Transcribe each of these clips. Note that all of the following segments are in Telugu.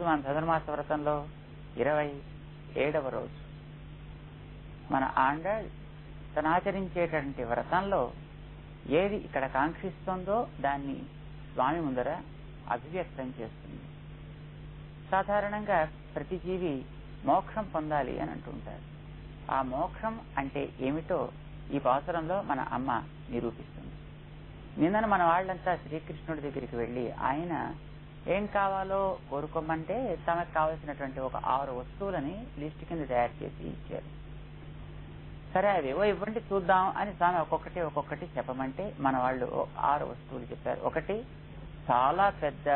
రోజు మన ధనుర్మాస వ్రతంలో ఇరవై ఏడవ రోజు. మన ఆండాళ్ తను ఆచరించేటటువంటి వ్రతంలో ఏది ఇక్కడ కాంక్షిస్తోందో దాన్ని స్వామి ముందర అభివ్యక్తం చేస్తుంది. సాధారణంగా ప్రతి జీవి మోక్షం పొందాలి అని అంటుంటారు. ఆ మోక్షం అంటే ఏమిటో ఈ పాసురంలో మన అమ్మ నిరూపిస్తుంది. నిన్న మన వాళ్ళంతా శ్రీకృష్ణుడి దగ్గరికి వెళ్ళి ఆయన ఏం కావాలో కోరుకోమంటే తమకు కావలసినటువంటి ఒక ఆరు వస్తువులని లిస్ట్ కింద తయారు చేసి ఇచ్చారు. సరే అవేవో ఇవ్వండి చూద్దాం అని స్వామి ఒక్కొక్కటి ఒక్కొక్కటి చెప్పమంటే మన వాళ్ళు ఆరు వస్తువులు చెప్పారు. ఒకటి చాలా పెద్ద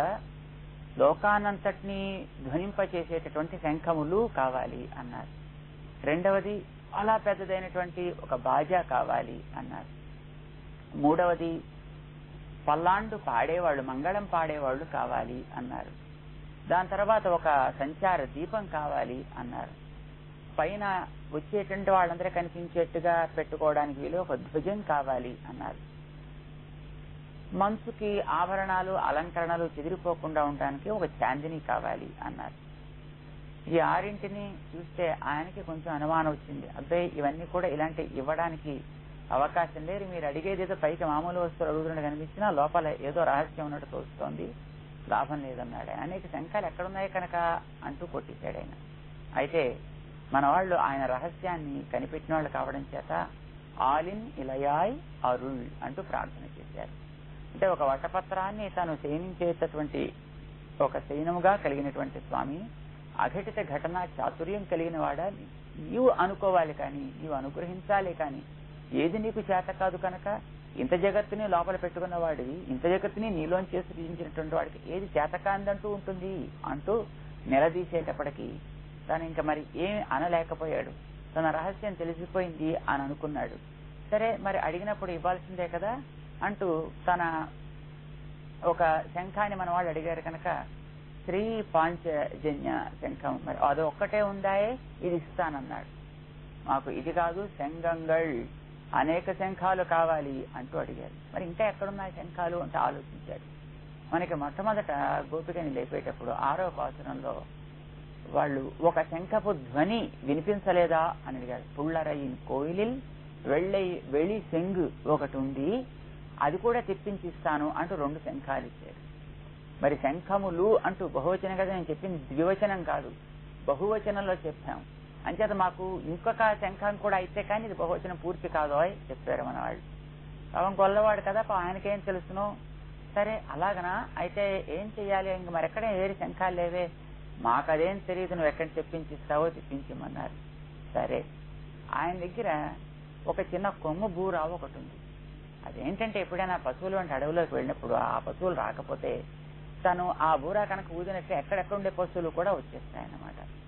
లోకానంతటినీ ధ్వనింపచేసేటటువంటి శంఖములు కావాలి అన్నారు. రెండవది చాలా పెద్దదైనటువంటి ఒక బాజా కావాలి అన్నారు. మూడవది పల్లాండు పాడేవాళ్ళు మంగళం పాడేవాళ్ళు కావాలి అన్నారు. దాని తర్వాత ఒక సంచార దీపం కావాలి అన్నారు. పైన వచ్చేటువంటి వాళ్ళందరూ కనిపించేట్టుగా పెట్టుకోవడానికి వీలు ఒక ధ్వజం కావాలి అన్నారు. మనసుకి ఆభరణాలు అలంకరణలు చెదిరిపోకుండా ఉండడానికి ఒక చాందిని కావాలి అన్నారు. ఈ ఆరింటిని చూస్తే ఆయనకి కొంచెం అనుమానం వచ్చింది. అబ్బాయి ఇవన్నీ కూడా ఇలాంటి ఇవ్వడానికి అవకాశం లేదు. మీరు అడిగేదేదో పైకి మామూలు వస్తువులు అడుగుతున్నట్టు కనిపించినా లోపల ఏదో రహస్యం ఉన్నట్టు తోస్తోంది. లాభం లేదన్నాడు. ఆయన అనేక శంఖాలు ఎక్కడున్నాయి కనుక అంటూ కొట్టించాడు ఆయన. అయితే మన వాళ్ళు ఆయన రహస్యాన్ని కనిపెట్టిన వాళ్ళు కావడం చేత ఆలిన్ ఇలయాయ్ అరుళ్ అంటూ ప్రార్థన చేశారు. అంటే ఒక వటపత్రాన్ని తాను శయనించేటటువంటి ఒక శయనముగా కలిగినటువంటి స్వామి అఘటిత ఘటన చాతుర్యం కలిగిన వాడా? నీవు అనుకోవాలి కానీ నీవు అనుగ్రహించాలి కానీ ఏది నీకు చేత కాదు కనుక ఇంత జగత్తుని లోపల పెట్టుకున్న వాడివి ఇంత జగత్తుని నీలోంచి సృజించినటువంటి వాడికి ఏది చేతకాందంటూ ఉంటుంది అంటూ నిలదీసేటప్పటికి తను ఇంకా మరి ఏమి అనలేకపోయాడు. తన రహస్యం తెలిసిపోయింది అని అనుకున్నాడు. సరే మరి అడిగినప్పుడు ఇవ్వాల్సిందే కదా అంటూ తన ఒక శంఖాన్ని మన వాళ్ళు అడిగారు కనుక శ్రీ పాంచజన్య శంఖం. మరి అది ఒక్కటే ఉందాయే? ఇది ఇస్తానన్నాడు. మాకు ఇది కాదు శంగంగళ్. అనేక శంఖాలు కావాలి అంటూ అడిగారు. మరి ఇంకా ఎక్కడున్నాయి శంఖాలు అంటే ఆలోచించాడు. మనకి మొట్టమొదట గోపికని లేపేటప్పుడు ఆరో పాసనంలో వాళ్ళు ఒక శంఖపు ధ్వని వినిపించలేదా అని అడిగారు. పుల్లరయిన్ కోయిలిల్ వెళ్ళై వెళ్ళి శంగు ఒకటి ఉంది అది కూడా తెప్పించిస్తాను అంటూ రెండు శంఖాలు ఇచ్చారు. మరి శంఖములు అంటూ బహువచనం కదా నేను చెప్పింది ద్వివచనం కాదు. బహువచనంలో చెప్పాం. అంచేత మాకు ఇంకొక శంఖం కూడా అయితే కానీ ఇది బహువచనం పూర్తి కాదు అని చెప్పారు మన వాళ్ళు పవన్ గొల్లవాడు కదా ఆయనకేం తెలుసును. సరే అలాగనా? అయితే ఏం చెయ్యాలి? ఇంక మరెక్కడ వేరే శంఖాలు లేవే? మాకు అదేం తెలియదు నువ్వు ఎక్కడ తెప్పించిస్తావో తెప్పించమన్నారు. సరే. ఆయన దగ్గర ఒక చిన్న కొమ్ము బూరావు ఒకటి ఉంది. అదేంటంటే ఎప్పుడైనా పశువులు వంటి అడవిలోకి వెళ్ళినప్పుడు ఆ పశువులు రాకపోతే తను ఆ బూరా కనుక ఊదినట్టు ఎక్కడెక్కడ ఉండే పశువులు కూడా వచ్చేస్తాయన్నమాట.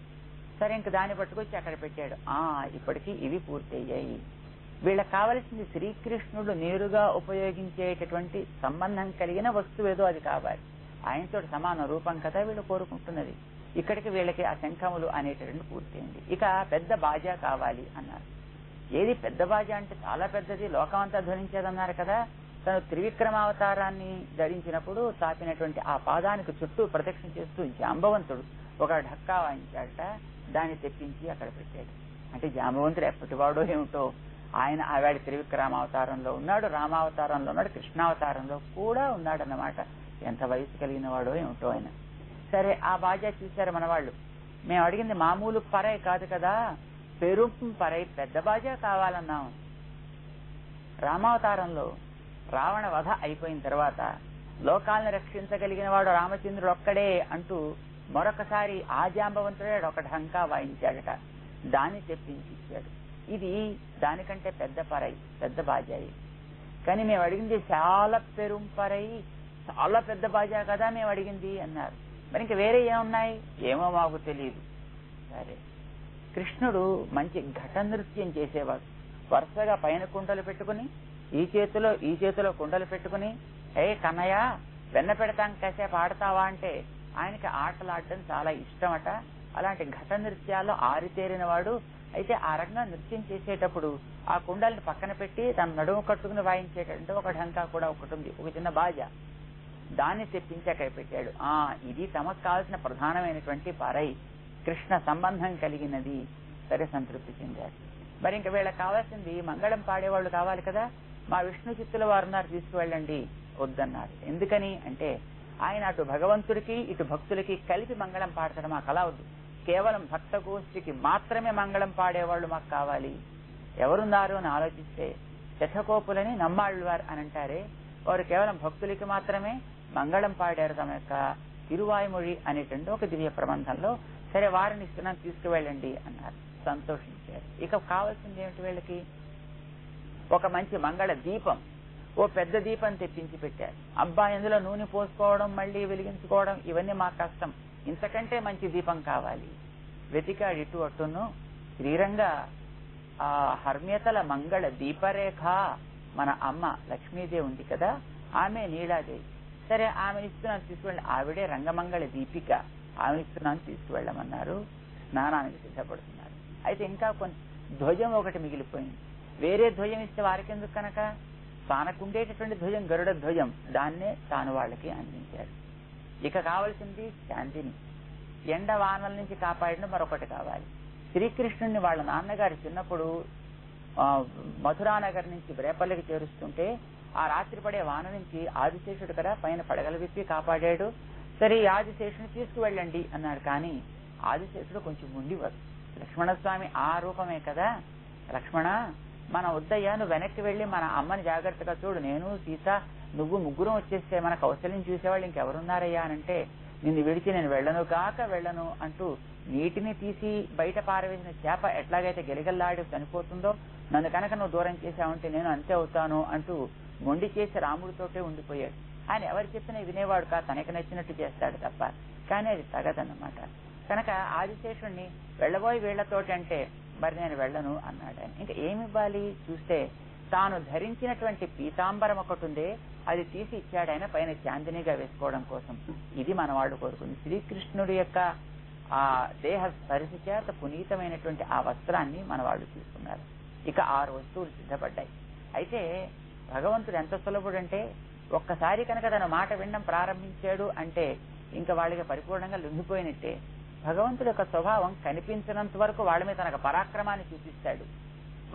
సరే ఇంక దాన్ని పట్టుకొచ్చి అక్కడ పెట్టాడు. ఆ ఇప్పటికీ ఇవి పూర్తయ్యాయి. వీళ్ళకి కావలసింది శ్రీకృష్ణుడు నేరుగా ఉపయోగించేటటువంటి సంబంధం కలిగిన వస్తువు ఏదో అది కావాలి. ఆయనతో సమాన రూపం కదా వీళ్ళు కోరుకుంటున్నది. ఇక్కడికి వీళ్ళకి ఆ శంఖములు అనేటటువంటి పూర్తయింది. ఇక పెద్ద బాజా కావాలి అన్నారు. ఏది పెద్ద బాజా అంటే చాలా పెద్దది. లోకమంతా ధ్వనించేదన్నారు కదా. తను త్రివిక్రమావతారాన్ని ధరించినప్పుడు తాపినటువంటి ఆ పాదానికి చుట్టూ ప్రదక్షిణ చేస్తూ జాంబవంతుడు ఒక ఢక్కా వాయించాడట. దాన్ని తెప్పించి అక్కడ పెట్టాడు. అంటే జాంబవంతుడు ఎప్పటివాడో ఏమిటో. ఆయన ఆవాడి త్రివిక్రమావతారంలో ఉన్నాడు రామావతారంలో ఉన్నాడు కృష్ణావతారంలో కూడా ఉన్నాడన్నమాట. ఎంత వయసు కలిగిన వాడో ఏమిటో ఆయన. సరే ఆ బాజా చూశారు మన వాళ్ళు. మేము అడిగింది మామూలు పరై కాదు కదా. పెరుం పరై పెద్ద బాజా కావాలన్నాం. రామావతారంలో రావణ వధ అయిపోయిన తర్వాత లోకాలను రక్షించగలిగిన వాడు రామచంద్రుడు ఒక్కడే అంటూ మరొకసారి ఆజాంబవంతుడే ఒక ఢంకా వాయించాడట. దాన్ని చెప్పించాడు ఇది దానికంటే పెద్ద పరై పెద్ద బాజాయి. కానీ మేము అడిగింది చాలా పెరుంపరై చాలా పెద్ద బాజా కదా మేము అడిగింది అన్నారు. మరి ఇంక వేరే ఏమున్నాయి? ఏమో మాకు తెలియదు సరే. కృష్ణుడు మంచి ఘట నృత్యం చేసేవాడు. వరుసగా పైన కుండలు పెట్టుకుని ఈ చేతిలో ఈ చేతిలో కుండలు పెట్టుకుని ఏ కన్నయ్య వెన్న పెడతాం కాసేపు ఆడతావా? అంటే ఆయనకి ఆటలు ఆడటం చాలా ఇష్టమట. అలాంటి ఘట నృత్యాల్లో ఆరితేరిన వాడు అయితే ఆ రకంగా నృత్యం చేసేటప్పుడు ఆ కుండల్ని పక్కన పెట్టి తన నడుము కట్టుకుని వాయించేటంటే ఒక ఢంకా కూడా ఒకటి ఉంది ఒక చిన్న బాజ. దాన్ని తెప్పించాక పెట్టాడు. ఆ ఇది తమకు కావాల్సిన ప్రధానమైనటువంటి పరై కృష్ణ సంబంధం కలిగినది. సరే సంతృప్తి చెందారు మరి ఇంకా వీళ్ళకి కావాల్సింది మంగళం పాడేవాళ్ళు కావాలి కదా. మా విష్ణు చిత్తుల వారు ఉన్నారు తీసుకువెళ్ళండి వద్దన్నారు. ఎందుకని అంటే ఆయన అటు భగవంతుడికి ఇటు భక్తులకి కలిపి మంగళం పాడతాడు మాకు. అలా వద్దు. కేవలం భక్త గోష్ఠికి మాత్రమే మంగళం పాడేవాళ్ళు మాకు కావాలి. ఎవరున్నారు అని ఆలోచిస్తే శఠకోపులని నమ్మాళ్ళవారు అని అంటారే వారు కేవలం భక్తులకి మాత్రమే మంగళం పాడారు తమ యొక్క తిరువాయుమొഴി అనేటువంటి ఒక దివ్య ప్రబంధంలో సరే వారిని ఇస్తున్నాను తీసుకువెళ్ళండి అన్నారు. సంతోషించారు. ఇక కావాల్సింది ఏమిటి వీళ్ళకి? ఒక మంచి మంగళ దీపం. ఓ పెద్ద దీపం తెప్పించి పెట్టారు. అబ్బా ఇందులో నూనె పోసుకోవడం మళ్ళీ వెలిగించుకోవడం ఇవన్నీ మా కష్టం. ఇంతకంటే మంచి దీపం కావాలి. వెతికాడు ఇటు అటును. శ్రీరంగా ఆ హర్మ్యతల మంగళ దీపరేఖ మన అమ్మ లక్ష్మీదేవి ఉంది కదా ఆమె నీలాదేవి. సరే ఆమె ఇస్తున్నాను తీసుకువెళ్ళి. ఆవిడే రంగమంగళ దీపిక. ఆమె ఇస్తున్నాను తీసుకువెళ్ళమన్నారు. స్నానానికి సిద్ధపడుతున్నారు. అయితే ఇంకా కొన్ని ధ్వజం ఒకటి మిగిలిపోయింది. వేరే ధ్వజం ఇస్తే వారికెందుకు కనుక? తానకుండేటటువంటి ధ్వజం గరుడ ధ్వజం. దాన్నే తాను వాళ్ళకి అందించారు ఇక కావలసింది శాంతిని. ఎండ వానల నుంచి కాపాడిన మరొకటి కావాలి. శ్రీకృష్ణుని వాళ్ళ నాన్నగారు చిన్నప్పుడు ఆ, మధురానగర్ నుంచి రేపల్లికి చేరుస్తుంటే ఆ రాత్రి పడే వాన నుంచి ఆదిశేషుడు కదా పైన పడగలు విప్పి కాపాడాడు. సరే ఈ ఆదిశేషుని తీసుకువెళ్ళండి అన్నాడు. కానీ ఆదిశేషుడు కొంచెం ఉండివారు లక్ష్మణస్వామి ఆ రూపమే కదా? లక్ష్మణ మన వద్దయ్యా నువ్వు వెనక్కి వెళ్ళి మన అమ్మని జాగ్రత్తగా చూడు. నేను సీత నువ్వు ముగ్గురం వచ్చేస్తే మన కౌశల్యం చూసేవాళ్ళు ఇంకెవరున్నారయ్యా అనంటే నిన్ను విడిచి నేను వెళ్ళను కాక వెళ్ళను అంటూ నీటిని తీసి బయట పారవేసిన చేప ఎట్లాగైతే గెలిగల్లాడి చనిపోతుందో నన్ను కనుక నువ్వు దూరం చేశావంటే నేను అంతే అవుతాను అంటూ మొండి చేసి రాముడితోటే ఉండిపోయాడు. ఆయన ఎవరు చెప్పినా వినేవాడు కా తనకి నచ్చినట్టు చేస్తాడు తప్ప. కానీ అది తగదన్నమాట. కనుక ఆదిశేషుణ్ణి వెళ్ళబోయి వీళ్ళతోటి అంటే మరి నేను వెళ్ళను అన్నాడు. ఆయన ఇంకా ఏమి ఇవ్వాలి? చూస్తే తాను ధరించినటువంటి పీతాంబరం ఒకటి ఉందే. అది తీసి ఇచ్చాడు ఆయన పైన చాందినిగా వేసుకోవడం కోసం. ఇది మన వాళ్ళు కోరుకుంది. శ్రీకృష్ణుడి యొక్క ఆ దేహ స్పర్శ చేత పునీతమైనటువంటి ఆ వస్త్రాన్ని మన వాళ్ళు తీసుకున్నారు. ఇక ఆరు వస్తువులు సిద్ధపడ్డాయి. అయితే భగవంతుడు ఎంత సులభుడు అంటే ఒక్కసారి కనుక తన మాట వినడం ప్రారంభించాడు అంటే ఇంకా వాళ్ళకి పరిపూర్ణంగా లొంగిపోయినట్టే. భగవంతుడి యొక్క స్వభావం కనిపించినంత వరకు వాళ్ళ మీద తనకు పరాక్రమాన్ని చూపిస్తాడు.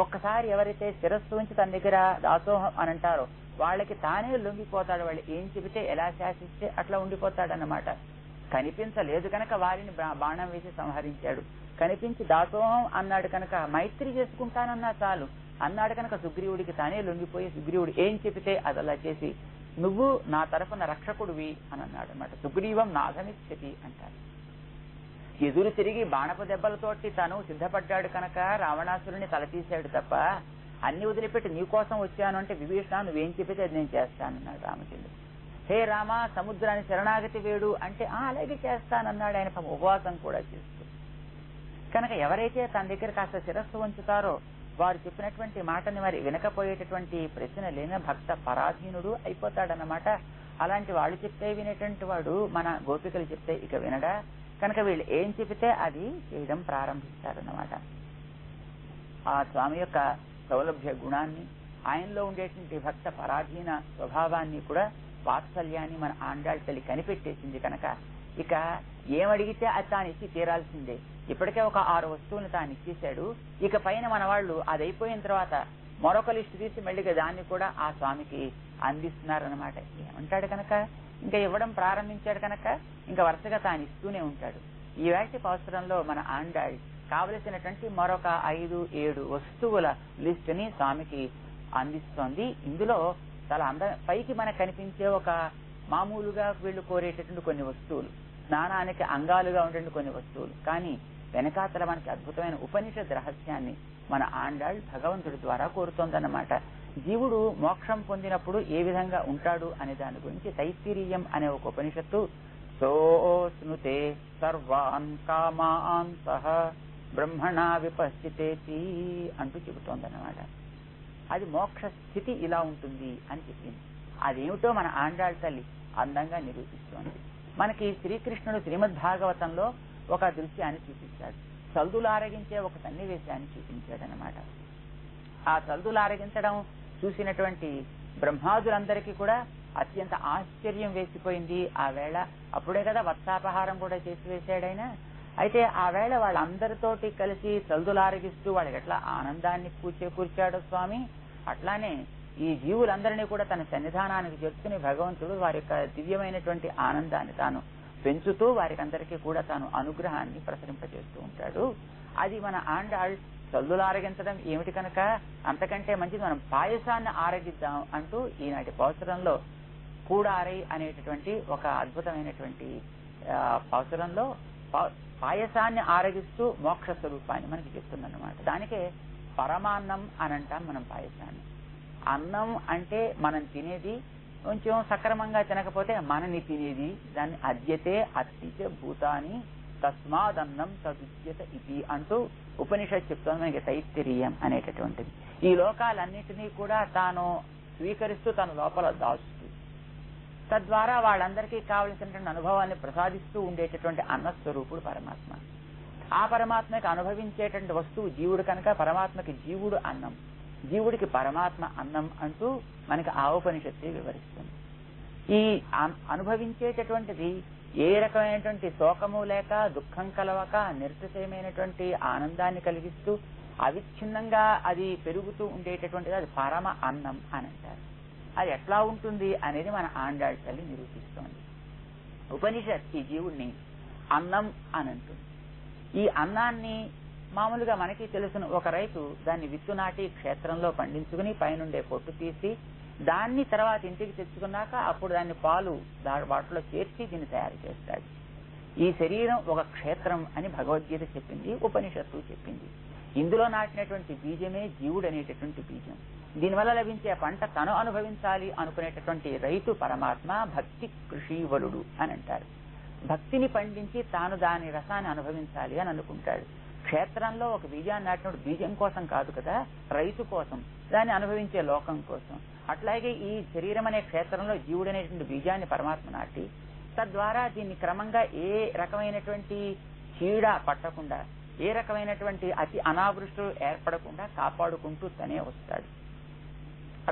ఒక్కసారి ఎవరైతే శిరస్సు ఉంచి తన దగ్గర దాసోహం అని అంటారో వాళ్ళకి తానే లొంగిపోతాడు. వాళ్ళు ఏం చెబితే ఎలా శాసిస్తే అట్లా ఉండిపోతాడు అన్నమాట కనిపించలేదు కనుక వారిని బాణం వేసి సంహరించాడు. కనిపించి దాసోహం అన్నాడు కనుక మైత్రి చేసుకుంటానన్నా చాలు. అన్నాడు కనుక సుగ్రీవుడికి తానే లొంగిపోయి సుగ్రీవుడు ఏం చెబితే అది అలా చేసి నువ్వు నా తరఫున రక్షకుడివి అని అన్నాడు అనమాట సుగ్రీవం నాథమిచ్చతి అంటారు. ఎదురు తిరిగి బాణపు దెబ్బలతోటి తను సిద్ధపడ్డాడు కనుక రావణాసురుని తలతీశాడు తప్ప అన్ని వదిలిపెట్టి నీకోసం వచ్చాను అంటే విభీషణ నువ్వేం చెప్పితే అది నేను చేస్తానన్నాడు రామచంద్రుడు. హే రామ సముద్రాన్ని శరణాగతి వేడు అంటే ఆ అలాగే చేస్తానన్నాడు ఆయన ఉపవాసం కూడా చేస్తూ. కనుక ఎవరైతే తన దగ్గర కాస్త శిరస్సు ఉంచుతారో వారు చెప్పినటువంటి మాటని మరి వినకపోయేటటువంటి ప్రశ్న లేని భక్త పరాధీనుడు అయిపోతాడన్నమాట. అలాంటి వాళ్ళు చెప్తే వినేటువంటి వాడు మన గోపికలు చెప్తే ఇక వినడా? కనుక వీళ్ళు ఏం చెబితే అది చేయడం ప్రారంభిస్తారన్నమాట. ఆ స్వామి యొక్క సౌలభ్య గుణాన్ని ఆయనలో ఉండేటువంటి భక్త పరాధీన స్వభావాన్ని కూడా వాత్సల్యాన్ని మన ఆండాళ్ళ తల్లి కనిపెట్టేసింది కనుక ఇక ఏమడిగితే అది తాను ఇచ్చి తీరాల్సిందే. ఇప్పటికే ఒక ఆరు వస్తువులు తాను ఇచ్చేశాడు. ఇక పైన మన వాళ్ళు అది అయిపోయిన తర్వాత మరొక లిస్టు తీసి మళ్ళీ దాన్ని కూడా ఆ స్వామికి అందిస్తున్నారనమాట ఏమంటాడు కనుక? ఇంకా ఇవ్వడం ప్రారంభించాడు కనుక ఇంకా వరుసగా తాను ఇస్తూనే ఉంటాడు. ఈ వేటి అవసరంలో మన ఆండాళ్ కావలసినటువంటి మరొక ఐదు ఏడు వస్తువుల లిస్ట్ని స్వామికి అందిస్తోంది. ఇందులో చాలా అంద పైకి మనకు కనిపించే ఒక మామూలుగా వీళ్ళు కోరేటటువంటి కొన్ని వస్తువులు స్నానానికి అంగాలుగా ఉండేటువంటి కొన్ని వస్తువులు. కానీ వెనకాతల మనకి అద్భుతమైన ఉపనిషత్ రహస్యాన్ని మన ఆండాళ్ భగవంతుడి ద్వారా కోరుతోందన్నమాట. జీవుడు మోక్షం పొందినప్పుడు ఏ విధంగా ఉంటాడు అనే దాని గురించి తైత్తిరీయం అనే ఒక ఉపనిషత్తు సోస్నుతే సర్వాన్ కామాన్ సహ బ్రహ్మణా విపశ్చితేతి అంటూ చెబుతోందన్నమాట. అది మోక్ష స్థితి ఇలా ఉంటుంది అని చెప్పింది. అదేమిటో మన ఆండాళ్ తల్లి అందంగా నిరూపిస్తోంది. మనకి శ్రీకృష్ణుడు శ్రీమద్ భాగవతంలో ఒక దృశ్యాన్ని చూపించాడు. చల్దులారగించే ఒక సన్నివేశాన్ని చూపించాడనమాట ఆ చల్దులారగించడం చూసినటువంటి బ్రహ్మాదులందరికీ కూడా అత్యంత ఆశ్చర్యం వేసిపోయింది ఆ వేళ. అప్పుడే కదా వత్సాపహారం కూడా చేసి వేశాడైనా అయితే ఆ వేళ వాళ్ళందరితోటి కలిసి తలుదులారగిస్తూ వాళ్ళకి ఎట్లా ఆనందాన్ని కూర్చాడో స్వామి. అట్లానే ఈ జీవులందరినీ కూడా తన సన్నిధానానికి చేర్చుకుని భగవంతుడు వారి యొక్క దివ్యమైనటువంటి ఆనందాన్ని తాను పెంచుతూ వారికి అందరికీ కూడా తాను అనుగ్రహాన్ని ప్రసరింపజేస్తూ ఉంటాడు. అది మన ఆండాళ్ సల్లులు ఆరగించడం ఏమిటి కనుక? అంతకంటే మంచిది మనం పాయసాన్ని ఆరగిద్దాం అంటూ ఈనాటి పౌసరంలో కూడారై అనేటటువంటి ఒక అద్భుతమైనటువంటి పౌసరంలో పాయసాన్ని ఆరగిస్తూ మోక్ష స్వరూపాన్ని మనకి చెప్తుందన్నమాట. దానికే పరమాన్నం అని అంటాం మనం పాయసాన్ని. అన్నం అంటే మనం తినేది కొంచెం సక్రమంగా తినకపోతే మనని తినేది దాన్ని అద్యతే అత్తిచ భూతాని తస్మాదన్నం తదుచ్యత ఇది అంటూ ఉపనిషత్ చెప్తోంది మనకి తైత్తిరీయం అనేటటువంటిది. ఈ లోకాలన్నిటినీ కూడా తాను స్వీకరిస్తూ తన లోపల దాచుతూ తద్వారా వాళ్ళందరికీ కావలసినటువంటి అనుభవాన్ని ప్రసాదిస్తూ ఉండేటటువంటి అన్నస్వరూపుడు పరమాత్మ. ఆ పరమాత్మకి అనుభవించేటువంటి వస్తువు జీవుడు కనుక పరమాత్మకి జీవుడు అన్నం జీవుడికి పరమాత్మ అన్నం అంటూ మనకి ఆ ఉపనిషత్తి వివరిస్తుంది. ఈ అనుభవించేటటువంటిది ఏ రకమైనటువంటి శోకము లేక దుఃఖం కలవక నిర్తిశయమైనటువంటి ఆనందాన్ని కలిగిస్తూ అవిచ్ఛిన్నంగా అది పెరుగుతూ ఉండేటటువంటిది అది పరమ అన్నం అని అంటారు. అది ఎట్లా ఉంటుంది అనేది మన ఆండాళ్ తల్లి నిరూపిస్తోంది. ఉపనిషత్ ఈ జీవుణ్ణి అన్నం అని అంటుంది. ఈ అన్నాన్ని మామూలుగా మనకి తెలుసును. ఒక రైతు దాన్ని విత్తు నాటి క్షేత్రంలో పండించుకుని పైనుండే పొట్టు తీసి దాన్ని తర్వాత ఇంటికి తెచ్చుకున్నాక అప్పుడు దాన్ని పాలు వాటిలో చేర్చి దీన్ని తయారు చేస్తాడు. ఈ శరీరం ఒక క్షేత్రం అని భగవద్గీత చెప్పింది ఉపనిషత్తు చెప్పింది. ఇందులో నాటినటువంటి బీజమే జీవుడు అనేటటువంటి బీజం. దీనివల్ల లభించే పంట తను అనుభవించాలి అనుకునేటటువంటి రైతు పరమాత్మ భక్తి కృషీవలుడు అని అంటారు. భక్తిని పండించి తాను దాని రసాన్ని అనుభవించాలి అని అనుకుంటాడు. క్షేత్రంలో ఒక బీజాన్ని నాటినప్పుడు బీజం కోసం కాదు కదా రైతు కోసం దాన్ని అనుభవించే లోకం కోసం. అట్లాగే ఈ శరీరం అనే క్షేత్రంలో జీవుడు అనేటువంటి బీజాన్ని పరమాత్మ నాటి తద్వారా దీన్ని క్రమంగా ఏ రకమైనటువంటి చీడ పట్టకుండా ఏ రకమైనటువంటి అతి అనావృష్టులు ఏర్పడకుండా కాపాడుకుంటూ తనే వస్తాడు.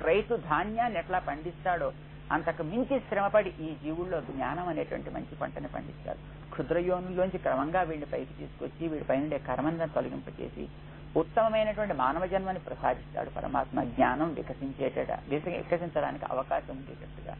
రైతు ధాన్యాన్ని ఎట్లా పండిస్తాడో అంతకు మించి శ్రమపడి ఈ జీవుల్లో జ్ఞానం అనేటువంటి మంచి పంటని పండిస్తాడు. క్షుద్రయోనుల్లోంచి క్రమంగా వీడిని పైకి తీసుకొచ్చి వీడి పైన కర్మందం తొలగింపచేసి ఉత్తమమైనటువంటి మానవ జన్మని ప్రసాదిస్తాడు పరమాత్మ. జ్ఞానం వికసించేట వికసించడానికి అవకాశం ఉండేటట్టుగా.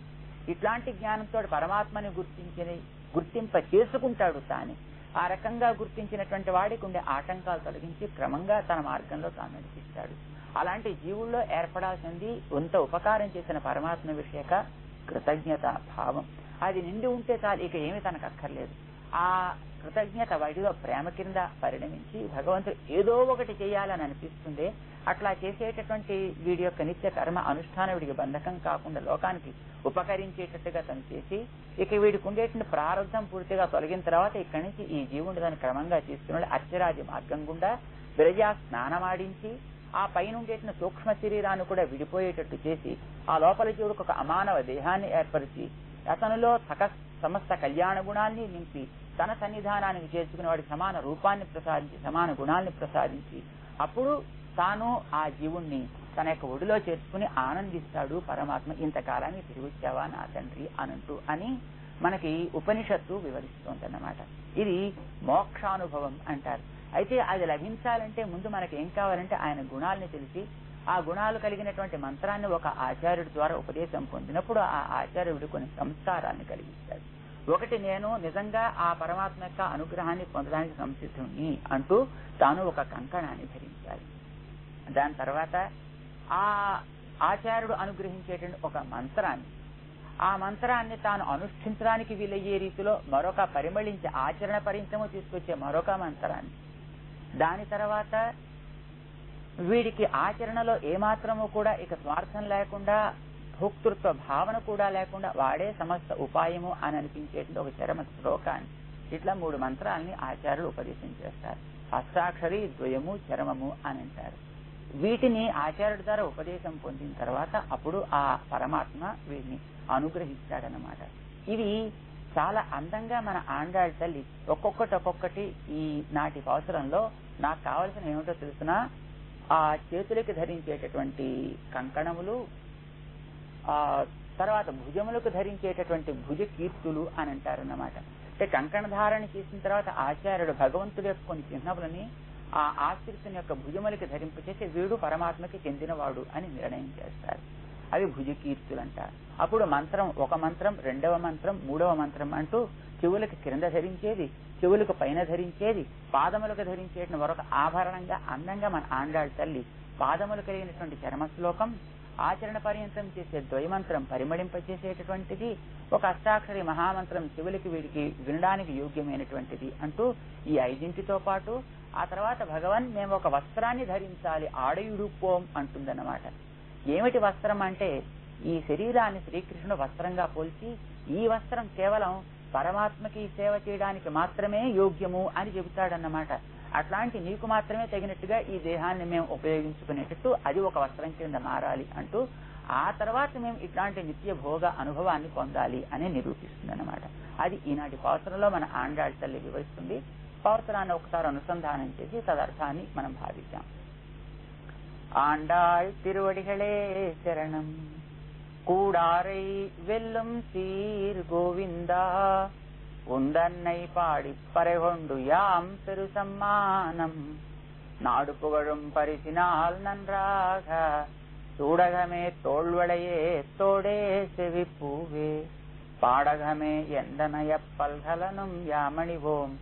ఇట్లాంటి జ్ఞానంతో పరమాత్మని గుర్తించిన గుర్తింప చేసుకుంటాడు తాని. ఆ రకంగా గుర్తించినటువంటి వాడికి ఉండే ఆటంకాలు తొలగించి క్రమంగా తన మార్గంలో తాను నడిపిస్తాడు. అలాంటి జీవుల్లో ఏర్పడాల్సింది కొంత ఉపకారం చేసిన పరమాత్మ విషయక కృతజ్ఞత భావం అది నిండి ఉంటే చాలు ఇక ఏమి తనకు అక్కర్లేదు ఆ కృతజ్ఞత వాడిలో ప్రేమ కింద పరిణమించి భగవంతుడు ఏదో ఒకటి చేయాలని అనిపిస్తుంది అట్లా చేసేటటువంటి వీడి యొక్క నిత్య కర్మ అనుష్ఠానం వీడికి బంధకం కాకుండా లోకానికి ఉపకరించేటట్టుగా తను చేసి ఇక వీడికి ఉండేటువంటి ప్రారంభం పూర్తిగా తొలగిన తర్వాత ఇక్కడి నుంచి ఈ జీవుడు దాన్ని క్రమంగా తీసుకుని అచ్చరాజి మార్గం గుండా విరజా స్నానమాడించి ఆ పైన ఉండేటువంటి సూక్ష్మ శరీరాన్ని కూడా విడిపోయేటట్టు చేసి ఆ లోపల జీవుడికి ఒక అమానవ దేహాన్ని ఏర్పరిచి అతనిలో సక సమస్త కళ్యాణ గుణాన్ని నింపి తన సన్నిధానానికి చేర్చుకుని వాడికి సమాన రూపాన్ని ప్రసాదించి సమాన గుణాన్ని ప్రసాదించి అప్పుడు తాను ఆ జీవుణ్ణి తన యొక్క ఒడిలో చేర్చుకుని ఆనందిస్తాడు. పరమాత్మ ఇంతకాలానికి తిరిగి వచ్చావా నా తండ్రి? అనంటూ అని మనకి ఉపనిషత్తు వివరిస్తోందన్నమాట. ఇది మోక్షానుభవం అంటారు. అయితే అది లభించాలంటే ముందు మనకి ఏం కావాలంటే ఆయన గుణాలని తెలిసి ఆ గుణాలు కలిగినటువంటి మంత్రాన్ని ఒక ఆచార్యుడి ద్వారా ఉపదేశం పొందినప్పుడు ఆ ఆచార్యుడు కొన్ని సంస్కారాన్ని కలిగిస్తాడు. ఒకటి నేను నిజంగా ఆ పరమాత్మ యొక్క అనుగ్రహాన్ని పొందడానికి సంసిద్ధుని అంటూ తాను ఒక కంకణాన్ని ధరించాలి. దాని తర్వాత ఆ ఆచార్యుడు అనుగ్రహించేటువంటి ఒక మంత్రాన్ని ఆ మంత్రాన్ని తాను అనుష్ఠించడానికి వీలయ్యే రీతిలో మరొక పరిమళించే ఆచరణ పరిమితము తీసుకొచ్చే మరొక మంత్రాన్ని దాని తర్వాత వీడికి ఆచరణలో ఏమాత్రము కూడా ఇక స్వార్థం లేకుండా భోక్తృత్వ భావన కూడా లేకుండా వాడే సమస్త ఉపాయము అని అనిపించేటువంటి ఒక చరమ శ్లోకాన్ని ఇట్లా మూడు మంత్రాలని ఆచార్యులు ఉపదేశం చేస్తారు. హస్తాక్షరి ద్వయము చరమము అని అంటారు. వీటిని ఆచార్యుడి ద్వారా ఉపదేశం పొందిన తర్వాత అప్పుడు ఆ పరమాత్మ వీటిని అనుగ్రహిస్తాడనమాట ఇవి చాలా అందంగా మన ఆండాడి తల్లి ఒక్కొక్కటి ఒక్కొక్కటి ఈ నాటి అవసరంలో నాకు కావలసిన ఏమిటో తెలుసునా? ఆ చేతులకి ధరించేటటువంటి కంకణములు ఆ తర్వాత భుజములకు ధరించేటటువంటి భుజ కీర్తులు అని అంటారన్నమాట. అంటే కంకణ ధారణ చేసిన తర్వాత ఆచార్యుడు భగవంతుడి యొక్క కొన్ని చిహ్నములని ఆ ఆశ్రితుని యొక్క భుజములకి ధరింపచేసి వీడు పరమాత్మకి చెందినవాడు అని నిర్ణయం చేస్తారు. అవి భుజకీర్తులు అంటారు. అప్పుడు మంత్రం ఒక మంత్రం రెండవ మంత్రం మూడవ మంత్రం అంటూ చెవులకు క్రింద ధరించేది చెవులకు పైన ధరించేది పాదములకు ధరించేట మరొక ఆభరణంగా అందంగా మన ఆండాళ్ళ తల్లి పాదములు కలిగినటువంటి చర్మ శ్లోకం ఆచరణ పర్యంతం చేసే ద్వయమంత్రం పరిమళింపచేసేటటువంటిది ఒక అష్టాక్షరి మహామంత్రం చెవులకి వీడికి వినడానికి యోగ్యమైనటువంటిది అంటూ ఈ ఐదింటితో పాటు ఆ తర్వాత భగవాన్ మేము ఒక వస్త్రాన్ని ధరించాలి ఆడయుడుపోం అంటుందన్నమాట. ఏమిటి వస్త్రం అంటే ఈ శరీరాన్ని శ్రీకృష్ణుడు వస్త్రంగా పోల్చి ఈ వస్త్రం కేవలం పరమాత్మకి సేవ చేయడానికి మాత్రమే యోగ్యము అని చెబుతాడన్నమాట అట్లాంటి నీకు మాత్రమే తగినట్టుగా ఈ దేహాన్ని మేము ఉపయోగించుకునేటట్టు అది ఒక వస్త్రం కింద మారాలి అంటూ ఆ తర్వాత మేము ఇట్లాంటి నిత్య భోగ అనుభవాన్ని పొందాలి అని నిరూపిస్తుంది అనమాట అది ఈనాటి పవసరంలో మన ఆండాళ్ళ తల్లి వివరిస్తుంది పవసరాన్ని ఒకసారి అనుసంధానం చేసి తదర్థాన్ని మనం భావిద్దాం ஆண்டாள் திருவடிகளே சரணம் கூடாரை வெல்லும் சீர் கோவிந்தா. உந்தன்னை பாடி பறைகொண்டு யாம் பெரு சம்மானம் நாடு புகழும் பரிசினால் நன்றாக. சூடகமே தோல்வளையே தோடே செவிப்பூவே. பாடகமே எந்தனைய பல்கலனும் யாமணிவோம்.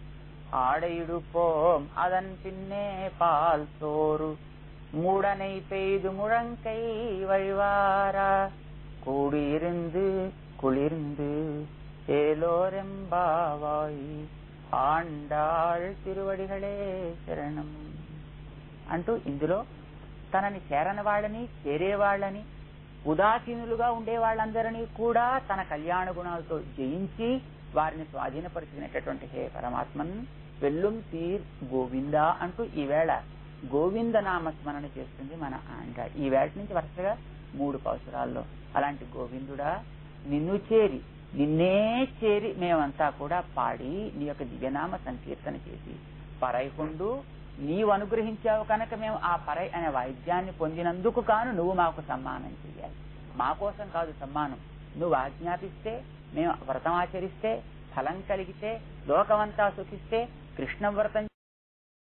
ஆடையிடுப்போம் அதன் பின்னே பால் சோறு. மூடனை பெய்து முழங்கை வழிவாரா. கூடியிருந்து குளிர்ந்து ఏలోరెంబావాయి ఆండాళ్ తిరువడిగళే శరణం అంటూ ఇందులో తనని చేరని వాళ్ళని చేరే వాళ్ళని ఉదాసీనులుగా ఉండే వాళ్ళందరినీ కూడా తన కళ్యాణ గుణాలతో జయించి వారిని స్వాధీనపరిచినటువంటి హే పరమాత్మన్ వెల్లుం తీర్ గోవింద అంటూ ఈవేళ గోవింద నామ స్మరణ చేస్తుంది మన ఆండాళ్ ఈ వేళ నుంచి వరుసగా మూడు పవసరాల్లో అలాంటి గోవిందుడా నిన్ను చేరి నిన్నే చేరి మేమంతా కూడా పాడి నీ యొక్క దివ్యనామ సంకీర్తన చేసి పరైకుండు నీవు అనుగ్రహించావు కనుక మేము ఆ పరై అనే వాయిద్యాన్ని పొందినందుకు కాను నువ్వు మాకు సమ్మానం చేయాలి మా కోసం కాదు సమ్మానం నువ్వు ఆజ్ఞాపిస్తే మేము వ్రతం ఆచరిస్తే ఫలం కలిగితే లోకమంతా సుఖిస్తే కృష్ణ వ్రతం